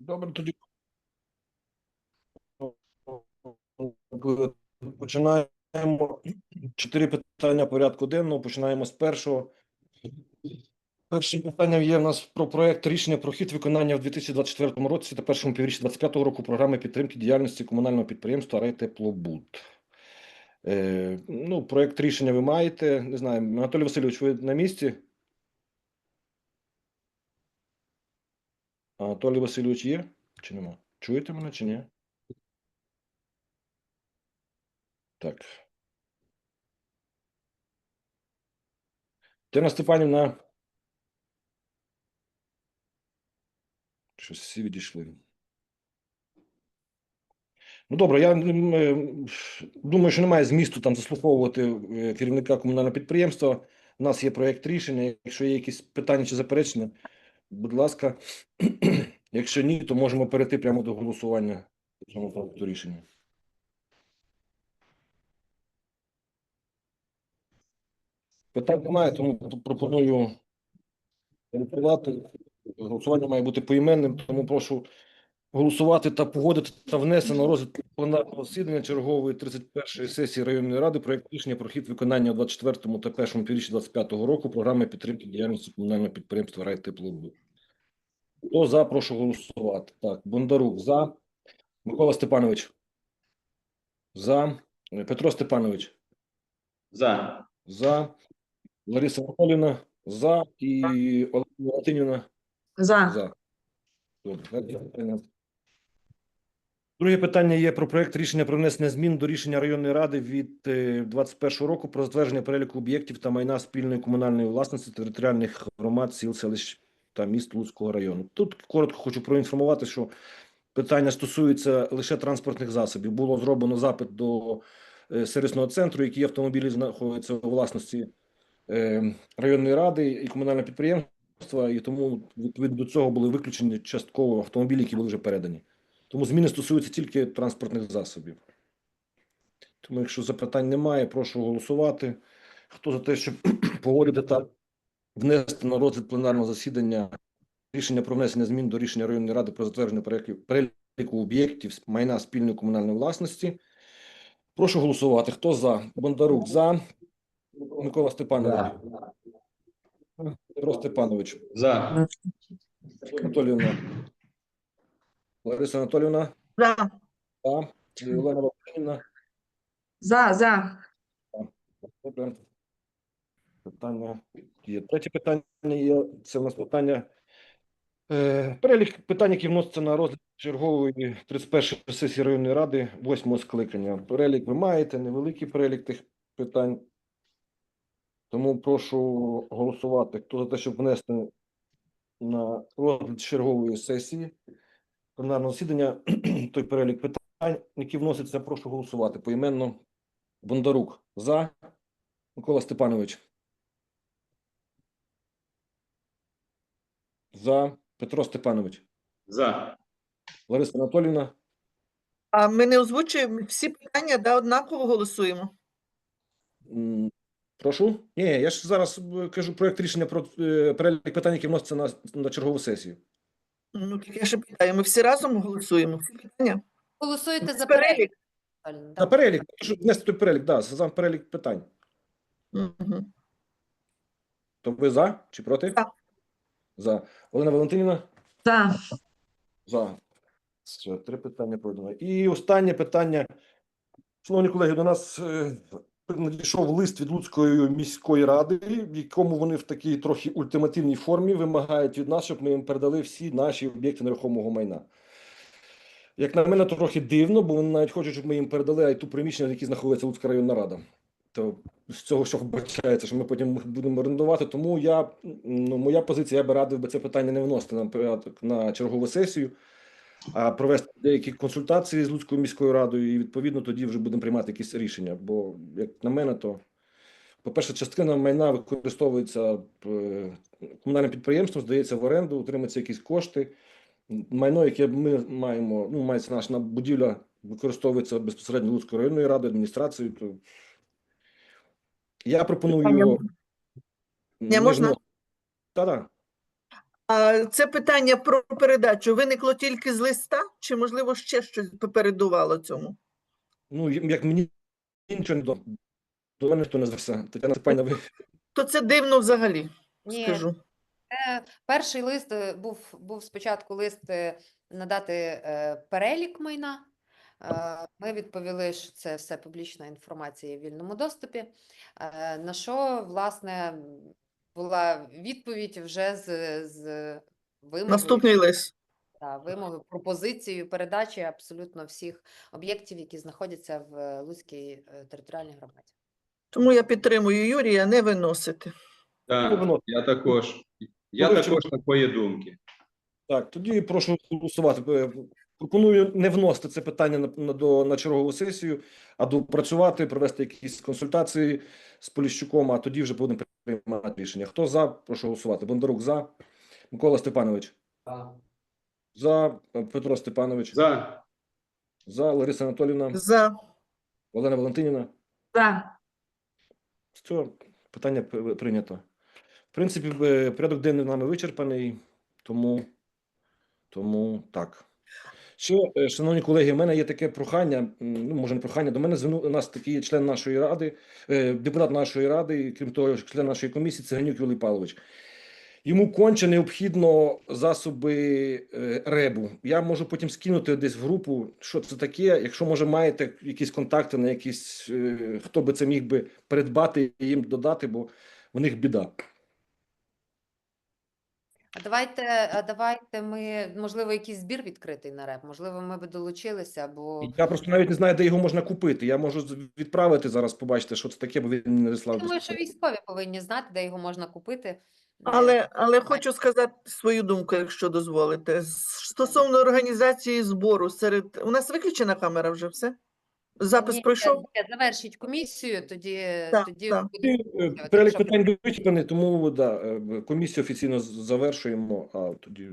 Добре, тоді починаємо. Чотири питання порядку денного. Починаємо з першого. Перше питання є в нас про проект рішення про хід виконання в 2024 році та першому півріччі 2025 року програми підтримки діяльності комунального підприємства «Райтеплобуд». Е, ну, проект рішення ви маєте. Не знаю, Анатолій Васильович, ви на місці? Анатолій Васильович є чи нема? Чуєте мене чи ні? Так. Тина Степанівна. Щось всі відійшли. Ну, добре, я думаю, що немає змісту там заслуховувати е, керівника комунального підприємства. У нас є проєкт рішення. Якщо є якісь питання чи заперечення, будь ласка. Якщо ні, то можемо перейти прямо до голосування цьому проекту рішення. Питань немає, тому пропоную голосувати. Голосування має бути поіменним, тому прошу голосувати та погодити та внести на розгляд пленарного засідання чергової 31-ї сесії районної ради проект рішення про хід виконання у 24-му та першому півріччі 25-го року програми підтримки діяльності комунального підприємства «Райтеплобуд». Хто за, прошу голосувати. Так, Бондарук за. Микола Степанович. За. Петро Степанович. За. За. Лариса Анатоліївна. За. І Олена Валентинівна. За. За. Добре. Друге питання є про проект рішення про внесення змін до рішення районної ради від е, 21 року про затвердження переліку об'єктів та майна спільної комунальної власності територіальних громад, сіл, селищ та міст Луцького району. Тут коротко хочу проінформувати, що питання стосується лише транспортних засобів. Було зроблено запит до е, сервісного центру, які автомобілі знаходяться у власності е, районної ради і комунального підприємства, і тому відповідно до цього були виключені частково автомобілі, які були вже передані. Тому зміни стосуються тільки транспортних засобів. Тому, якщо запитань немає, прошу голосувати. Хто за те, щоб погодити та внести на розгляд пленарного засідання рішення про внесення змін до рішення районної ради про затвердження переліку- переліку об'єктів з майна спільної комунальної власності. Прошу голосувати. Хто за? Бондарук за. Микола Степанович. Петро Степанович. За. Анатоліївна. Лариса Анатоліївна. За. За. Олена Валентинівна. За. За. Добре. Питання є. Третє питання є. Це в нас питання. Е, перелік питань, які вносяться на розгляд чергової 31 сесії районної ради, 8 скликання. Перелік ви маєте, невеликий перелік тих питань. Тому прошу голосувати. Хто за те, щоб внести на розгляд чергової сесії пленарного засідання той перелік питань, які вносяться, прошу голосувати поіменно. Бондарук за. Микола Степанович. За. Петро Степанович. За. Лариса Анатоліївна. А ми не озвучуємо всі питання, да, однаково голосуємо. М, Прошу. Ні, я ж зараз е, кажу проект рішення про е, перелік питань, які вносяться на, на чергову сесію. Ну, так я ще питаю, ми всі разом голосуємо. Всі питання? Голосуєте за перелік. На перелік, щоб внести той перелік, да, сам перелік питань. Мгм. То ви за чи проти? За. За. Олена Валентинівна? За. За. Все, три питання пройдено. І останнє питання. Шановні колеги, до нас е, надійшов лист від Луцької міської ради, в якому вони в такій трохи ультимативній формі вимагають від нас, щоб ми їм передали всі наші об'єкти нерухомого майна. Як на мене, то трохи дивно, бо вони навіть хочуть, щоб ми їм передали IT приміщення, в які знаходиться Луцька районна рада. То з цього що вбачається, що ми потім будемо орендувати. Тому я ну, моя позиція, я би радив би це питання не вносити на порядок на чергову сесію, а провести деякі консультації з Луцькою міською радою, і відповідно тоді вже будемо приймати якісь рішення. Бо, як на мене, то по-перше, частина майна використовується е, комунальним підприємством, здається в оренду, отримуються якісь кошти. Майно, яке ми маємо, ну, мається наша будівля, використовується безпосередньо Луцькою районною радою, адміністрацією. То я пропоную. Не можна? Та-да. А це питання про передачу виникло тільки з листа, чи можливо ще щось попередувало цьому? Ну, як мені нічого не до, до мене хто не звався. Тетяна Степанівна, ви То це дивно взагалі, Ні, скажу. Е, Перший лист е, був, був спочатку лист е, надати е, перелік майна. Е, Ми відповіли, що це все публічна інформація в вільному доступі. Е, На що, власне, була відповідь вже з, з вимогою, Наступний лист. та, вимогою, пропозицією передачі абсолютно всіх об'єктів, які знаходяться в Луцькій е, територіальній громаді. Тому я підтримую Юрія не виносити. Так, я також. Я також такої думки. Так, тоді прошу голосувати. Пропоную не вносити це питання на, на, до, на чергову сесію, а допрацювати, провести якісь консультації з Поліщуком, а тоді вже будемо приймати рішення. Хто за, прошу голосувати. Бондарук за. Микола Степанович. За. Е, Петро Степанович. За. За. Лариса Анатолівна. За. Олена Валентинівна. За. Все, питання прийнято. В принципі, е, порядок денний нами вичерпаний, тому, тому так. Ще, е, шановні колеги, в мене є таке прохання, ну, може, не прохання, до мене звернув у нас такий член нашої ради, е, депутат нашої ради, крім того, член нашої комісії, Циганюк Юлій Павлович. Йому конче необхідно засоби е, ребу. Я можу потім скинути десь в групу, що це таке. Якщо може маєте якісь контакти на якісь, хто би це міг би придбати і їм додати, бо в них біда. А давайте, а давайте ми, можливо, якийсь збір відкритий на реп, можливо, ми би долучилися, бо Я просто навіть не знаю, де його можна купити. Я можу з- відправити зараз, побачите, що це таке, бо він не я надіслав. думаю, що військові повинні знати, де його можна купити. Е, Але, але хочу сказати свою думку, якщо дозволите. Стосовно організації збору серед. У нас виключена камера вже все? Запис ні, пройшов? ні, Завершіть комісію, тоді, Так, тоді так. буде е, Перелік питань вичерпаний, тому да, е, комісію офіційно з- завершуємо, а тоді